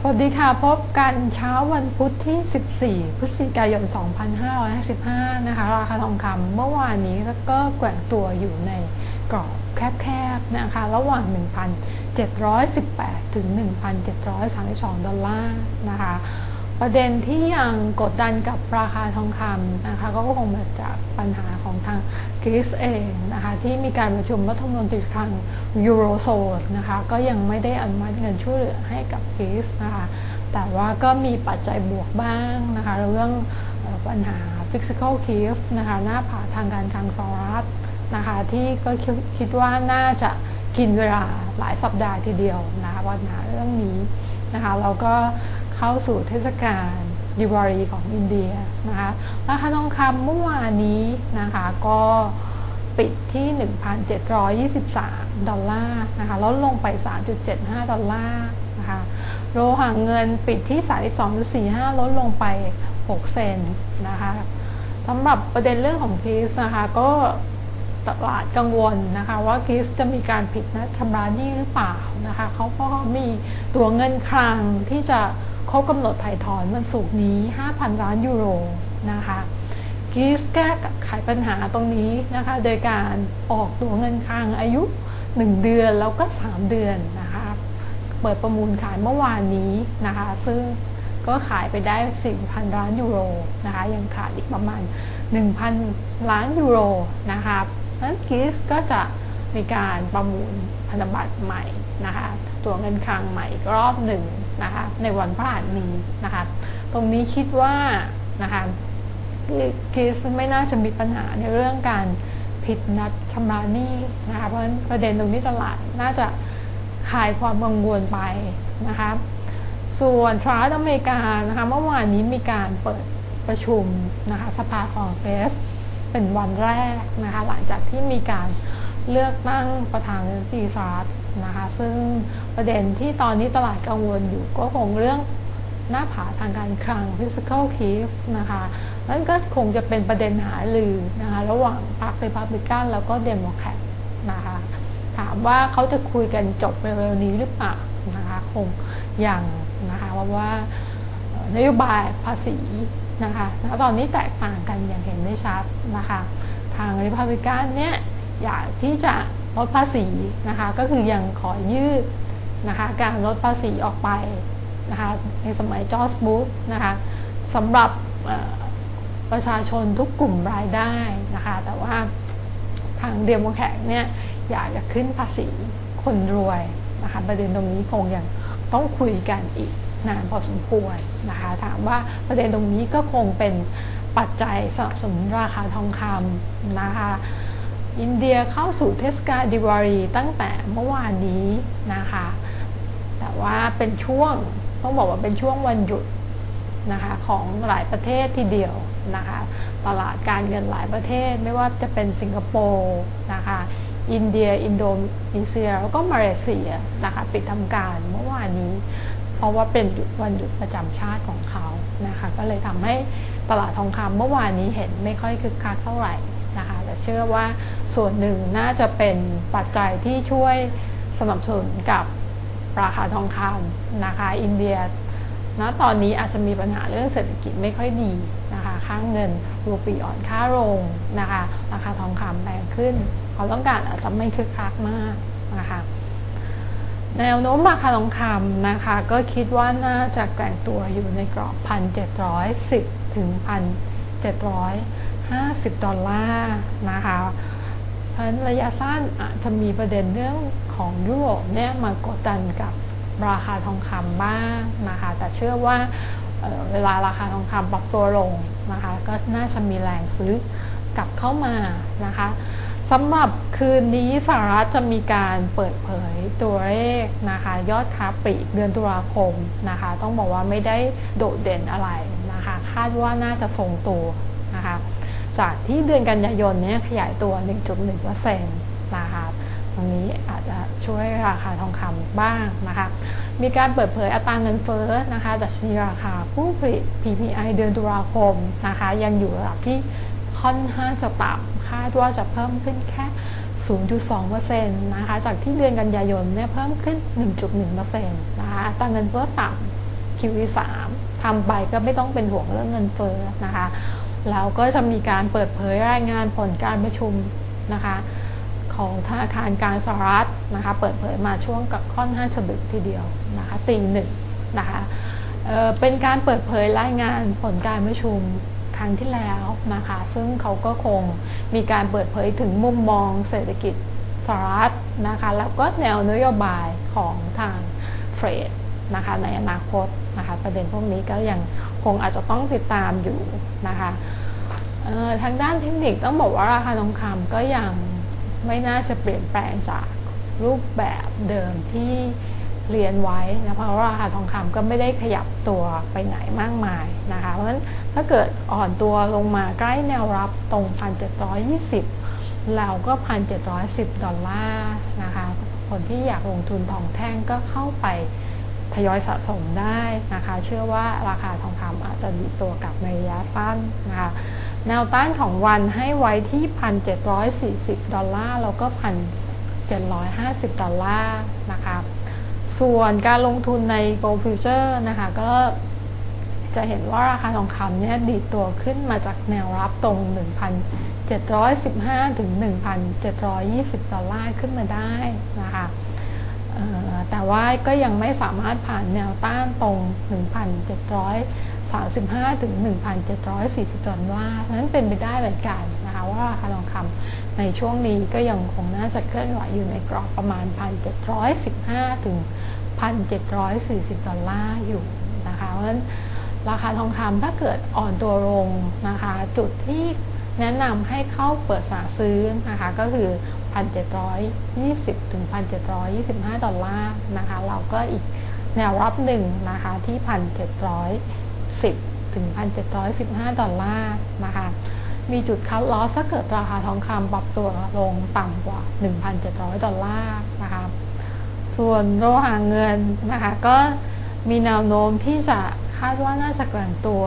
สวัสดีค่ะ พบกันเช้าวันพุธที่ 14 พฤศจิกายน 2555 นะคะ ราคาทองคำเมื่อวานนี้ก็แกว่งตัวอยู่ในกรอบแคบๆนะคะ ระหว่าง 1,718 ถึง 1,732 ดอลลาร์นะคะ ประเด็นที่ยังกดดันกับราคาทองคำนะคะ ก็คงมาจากปัญหาของทาง กรีซเองนะคะที่มีการประชุมรัฐมนตรีคลังยูโรโซนนะคะก็ยังไม่ได้อนุมัติเงินช่วยเหลือให้กับกรีซนะคะแต่ว่าก็มีปัจจัยบวกบ้างนะคะเรื่องปัญหา fiscal cliff นะคะหน้าผาทางการคลังสหรัฐนะคะที่ก็คิดคิดว่าน่าจะกินเวลาหลายสัปดาห์ทีเดียวนะคะปัญหาเรื่องนี้นะคะแล้วก็เข้าสู่เทศกาล ดิวารีของอินเดียนะคะราคาทองคำเมื่อวานนี้นะคะก็ปิดที่ 1,723 ดอลลาร์นะคะลดลงไป 3.75 ดอลลาร์นะคะโลหะเงินปิดที่ 32.45 ลดลงไป 6 เซนนะคะสำหรับประเด็นเรื่องของพีซนะคะก็ตลาดกังวลนะคะว่ากรีซจะมีการผิดนัดชำระหนี้หรือเปล่านะคะเขาก็มีตัวเงินคลังที่จะ ครบกำหนดถ่ายถอนวันศุกร์นี้ 5,000 ล้านยูโรนะคะกรีซแก้ไขปัญหาตรงนี้นะคะ โดยการออกตัวเงินคลังอายุ 1 เดือนแล้วก็ 3 เดือนนะคะ เปิดประมูลขายเมื่อวานนี้นะคะ ซึ่งก็ขายไปได้ 4,000 ล้านยูโรนะคะ ยังขาดอีกประมาณ 1,000 ล้านยูโรนะคะนั้นกรีซก็จะมีการประมูลพันธบัตรใหม่นะคะ ตัวเงินคลังใหม่อีกรอบหนึ่งนะคะในวันพฤหัสนี้นะคะตรงนี้คิดว่านะคะกรีซไม่น่าจะมีปัญหาในเรื่องการผิดนัดชำระหนี้นะคะเพราะฉะนั้นประเด็นตรงนี้ตลาดน่าจะคลายความกังวลไปนะคะส่วนสหรัฐอเมริกานะคะเมื่อวานนี้มีการเปิดประชุมนะคะสภาคองเกรสเป็นวันแรกนะคะหลังจากที่มีการเลือกตั้งประธานาธิบดีสหรัฐ นะคะ ซึ่งประเด็นที่ตอนนี้ตลาดกังวลอยู่ก็คงเรื่องหน้าผาทางการคลัง fiscal cliff นะคะนั่นก็คงจะเป็นประเด็นหาลือนะคะระหว่างพรรคเรพับลิกันแล้วก็เดโมแครตนะคะถามว่าเขาจะคุยกันจบในเร็วนี้หรือเปล่านะคะคงอยังนะคะเพราะว่านโยบายภาษีนะคะณตอนนี้แตกต่างกันอย่างเห็นได้ชัดนะคะทางริพับลิกันเนี่ยอยากที่จะ ลดภาษีนะคะ ก็คือยังขอยืดนะคะการลดภาษีออกไปนะคะในสมัยจอร์จบุชนะคะสำหรับประชาชนทุกกลุ่มรายได้นะคะ แต่ว่าทางเดโมแครตเนี่ยอยากจะขึ้นภาษีคนรวยนะคะประเด็นตรงนี้คงยังต้องคุยกันอีกนานพอสมควรนะคะถามว่าประเด็นตรงนี้ก็คงเป็นปัจจัยสนับสนุนราคาทองคำนะคะ อินเดียเข้าสู่เทศกาลดิวารีตั้งแต่เมื่อวานนี้นะคะ แต่ว่าเป็นช่วงต้องบอกว่าเป็นช่วงวันหยุดนะคะของหลายประเทศทีเดียวนะคะตลาดการเงินหลายประเทศไม่ว่าจะเป็นสิงคโปร์นะคะอินเดีย อินโดนีเซียแล้วก็มาเลเซียนะคะปิดทำการเมื่อวานนี้ เพราะว่าเป็นวันหยุดประจำชาติของเขานะคะก็เลยทำให้ตลาดทองคำเมื่อวานนี้เห็นไม่ค่อยคึกคักเท่าไหร่ นะคะแต่เชื่อว่าส่วนหนึ่งน่าจะเป็นปัจจัยที่ช่วยสนับสนุนกับราคาทองคำนะคะอินเดียณตอนนี้อาจจะมีปัญหาเรื่องเศรษฐกิจไม่ค่อยดีนะคะค่างเงินรูปีอ่อนค่าลงนะคะราคาทองคำแพงขึ้นเขาต้องการอาจจะไม่คึกคักมากนะคะแนวโน้มราคาทองคำนะคะก็คิดว่าน่าจะแกว่งตัวอยู่ในกรอบ 1,710 ถึง 50 ดอลลาร์นะคะเพราะฉะนั้นระยะสั้นอาจจะมีประเด็นเรื่องของยุโรปเนี่ยมากดดันกับราคาทองคำบ้างนะคะแต่เชื่อว่าเเวลาราคาทองคำปรับตัวลงนะคะก็น่าจะมีแรงซื้อกลับเข้ามานะคะสำหรับคืนนี้สหรัฐจะมีการเปิดเผยตัวเลขนะคะยอดค้าปลีกเดือนตุลาคมนะคะต้องบอกว่าไม่ได้โดดเด่นอะไรนะคะคาดว่าน่าจะทรงตัวนะคะ จากที่เดือนกันยายนเนี้ขยายตัว 1.1%นะคะตรงนี้อาจจะช่วยราคาทองคำบ้างนะคะ มีการเปิดเผยอัตราเงินเฟ้อนะคะดัชนีราคาผู้ผลิต PPI เดือนตุลาคมนะคะ ยังอยู่ระดับที่ค่อนข้างจะต่ำคาดว่าจะเพิ่มขึ้นแค่ 0.2%นะคะ จากที่เดือนกันยายนเนี่ยเพิ่มขึ้น 1.1%นะคะอัตราเงินเฟ้อต่ำ QE3 ทำไปก็ไม่ต้องเป็นห่วงเรื่องเงินเฟ้อนะคะ แล้วก็จะมีการเปิดเผยรายงานผลการประชุมนะคะของธนาคารกลางสหรัฐนะคะเปิดเผยมาช่วงกับค่อนข้างฉบึกทีเดียวนะคะตีหนึ่งนะคะเเป็นการเปิดเผยรายงานผลการประชุมครั้งที่แล้วนะคะซึ่งเขาก็คงมีการเปิดเผยถึงมุมมองเศรษฐกิจสหรัฐนะคะแล้วก็แนวนโยบายของทางเฟดนะคะในอนาคตนะคะประเด็นพวกนี้ก็ยัง คงอาจจะต้องติดตามอยู่นะคะทางด้านเทคนิคต้องบอกว่าราคาทองคำก็ยังไม่น่าจะเปลี่ยนแปลงจากรูปแบบเดิมที่เรียนไว้นะเพราะว่าราคาทองคำก็ไม่ได้ขยับตัวไปไหนมากมายนะคะเพราะฉะนั้นถ้าเกิดอ่อนตัวลงมาใกล้แนวรับตรง 1,720แล้วก็ 1,710 ดอลลาร์นะคะคนที่อยากลงทุนทองแท่งก็เข้าไป ทยอยสะสมได้นะคะ เชื่อว่าราคาทองคำอาจจะดีตัวกลับในระยะสั้นนะคะ แนวต้านของวันให้ไว้ที่ 1,740 ดอลลาร์แล้วก็ 1,750 ดอลลาร์นะคะส่วนการลงทุนใน Gold Future นะคะ ก็จะเห็นว่าราคาทองคำเนี่ยดีตัวขึ้นมาจากแนวรับตรง 1,715 ถึง 1,720 ดอลลาร์ขึ้นมาได้นะคะ แต่ว่าก็ยังไม่สามารถผ่านแนวต้านตรง 1,735 ถึง 1,740ดอลลาร์นั้นเป็นไปได้เหมือนกันนะคะว่าราคาทองคำในช่วงนี้ก็ยังคงน่าจะเคลื่อนไหวอยู่ในกรอบประมาณ 1,715 ถึง 1,740 ดอลลาร์อยู่นะคะเพราะฉะนั้นราคาทองคำถ้าเกิดอ่อนตัวลงนะคะ จุดที่แนะนำให้เข้าเปิดสาซื้อนะคะก็คือ 1,720 ถึง 1,725 ดอลลาร์นะคะ เราก็อีกแนวรับหนึ่งนะคะที่ 1,710 ถึง 1,715 ดอลลาร์นะคะ มีจุดคัดลอสถ้าเกิดราคาทองคำปรับตัวลงต่ำกว่า 1,700 ดอลลาร์นะคะ ส่วนโลหะเงินนะคะก็มีแนวโน้มที่จะคาดว่าน่าจะแกว่งตัว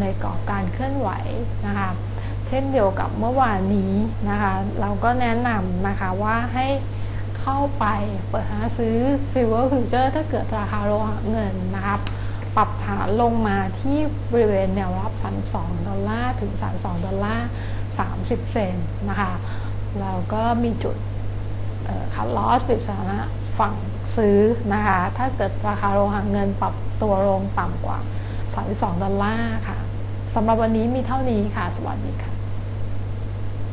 ในกรอบการเคลื่อนไหวนะคะ ช่นเดียวกับเมื่อวานนี้นะคะ เราก็แนะนำนะคะว่าให้เข้าไปเปิดหาซื้อ Silver Future ถ้าเกิดราคาโลหะเงินนะครับปรับฐานลงมาที่บริเวณแนวรับ 32 ดอลลาร์ถึง 32 ดอลลาร์ 30 เซนต์นะคะแล้วก็มีจุดคัดลอสปริศนาฝั่งซื้อนะคะ ถ้าเกิดราคาโลหะเงินปรับตัวลงต่ำกว่า 32 ดอลลาร์ค่ะสำหรับวันนี้มีเท่านี้ค่ะ สวัสดีค่ะ